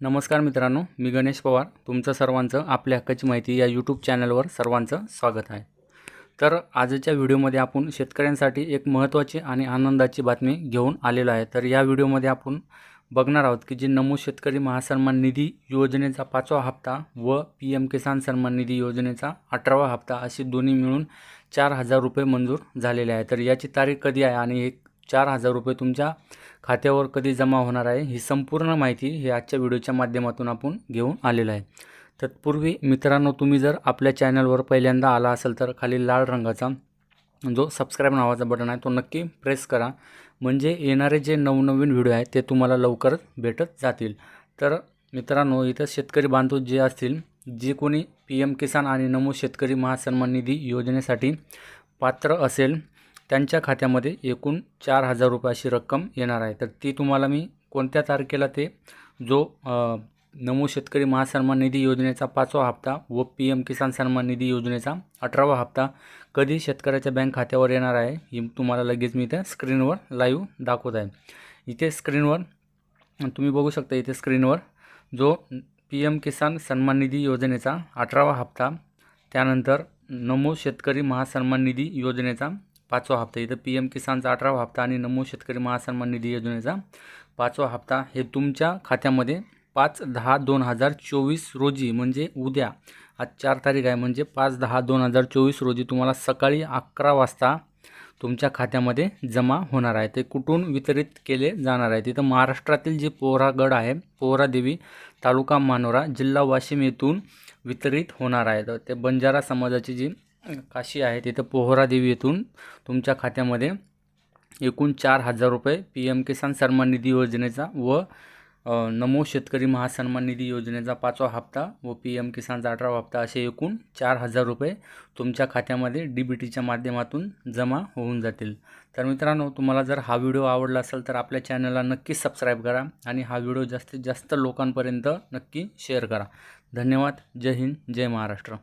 नमस्कार मित्रांनो मी गणेश पवार. तुमचं सर्वांचं आपल्या हक्काची माहिती या यूट्यूब चॅनलवर सर्वांचं स्वागत आहे. तर आजच्या व्हिडिओमध्ये आपण शेतकऱ्यांसाठी एक महत्त्वाची आणि आनंदाची बातमी घेऊन आलेलो आहे. तर या व्हिडिओमध्ये आपण बघणार आहोत की जे नमो शेतकरी महासन्मान निधी योजनेचा पाचवा हप्ता व पी एम किसान सन्मान निधी योजनेचा अठरावा हप्ता असे दोन्ही मिळून चार हजार रुपये मंजूर झालेले आहे. तर याची तारीख कधी आहे आणि हे चार हजार रुपये तुमच्या खात्यावर कधी जमा होणार आहे ही संपूर्ण माहिती ही आजच्या व्हिडिओच्या माध्यमातून आपण घेऊन आलेलो आहे. तत्पूर्वी मित्रांनो तुम्ही जर आपल्या चॅनलवर पहिल्यांदा आला असेल तर खाली लाल रंगाचा जो सबस्क्राईब नावाचा बटन आहे तो नक्की प्रेस करा. म्हणजे येणारे जे नवनवीन व्हिडिओ आहेत ते तुम्हाला लवकरच भेटत जातील. तर मित्रांनो इथं शेतकरी बांधव जे असतील जे कोणी पी एम किसान आणि नमो शेतकरी महासन्मान निधी योजनेसाठी पात्र असेल त्यांच्या खात्यामध्ये एकूण चार हजार रुपये अशी रक्कम येणार आहे. तर ती तुम्हाला मी कोणत्या तारखेला ते जो नमो शेतकरी महासन्मान निधी योजनेचा पाचवा हप्ता व पी एम किसान सन्मान निधी योजनेचा अठरावा हप्ता कधी शेतकऱ्याच्या बँक खात्यावर येणार आहे हे तुम्हाला लगेच मी इथे स्क्रीनवर लाईव्ह दाखवत आहे. इथे स्क्रीनवर तुम्ही बघू शकता इथे स्क्रीनवर जो पी एम किसान सन्मान निधी योजनेचा अठरावा हप्ता त्यानंतर नमो शेतकरी महासन्मान निधी योजनेचा पाचवा हप्ता. इथं पी एम किसानचा अठरावा हप्ता आणि नमो शेतकरी महासन्मान निधी योजनेचा पाचवा हप्ता हे तुमच्या खात्यामध्ये पाच दहा दोन हजार चोवीस रोजी म्हणजे उद्या आज चार तारीख आहे म्हणजे पाच दहा दोन हजार चोवीस रोजी तुम्हाला सकाळी अकरा वाजता तुमच्या खात्यामध्ये जमा होणार आहे. ते कुठून वितरित केले जाणार आहे? तिथं महाराष्ट्रातील जे पोहरागड आहे पोहरादेवी तालुका मानोरा जिल्हा वाशिम येथून वितरित होणार आहे. तर ते बंजारा समाजाची जी काशी आहे तिथं पोहरादेवी येथून तुमच्या खात्यामध्ये एकूण चार हजार रुपये पी एम किसान सन्मान निधी योजनेचा व नमो शेतकरी महासन्मान निधी योजनेचा पाचवा हप्ता व पी एम किसानचा अठरावा हप्ता असे एकूण चार हजार रुपये तुमच्या खात्यामध्ये डी बी टीच्या माध्यमातून जमा होऊन जातील. तर मित्रांनो तुम्हाला जर हा व्हिडिओ आवडला असेल तर आपल्या चॅनलला नक्की सबस्क्राईब करा आणि हा व्हिडिओ जास्तीत जास्त लोकांपर्यंत नक्की शेअर करा. धन्यवाद. जय हिंद. जय महाराष्ट्र.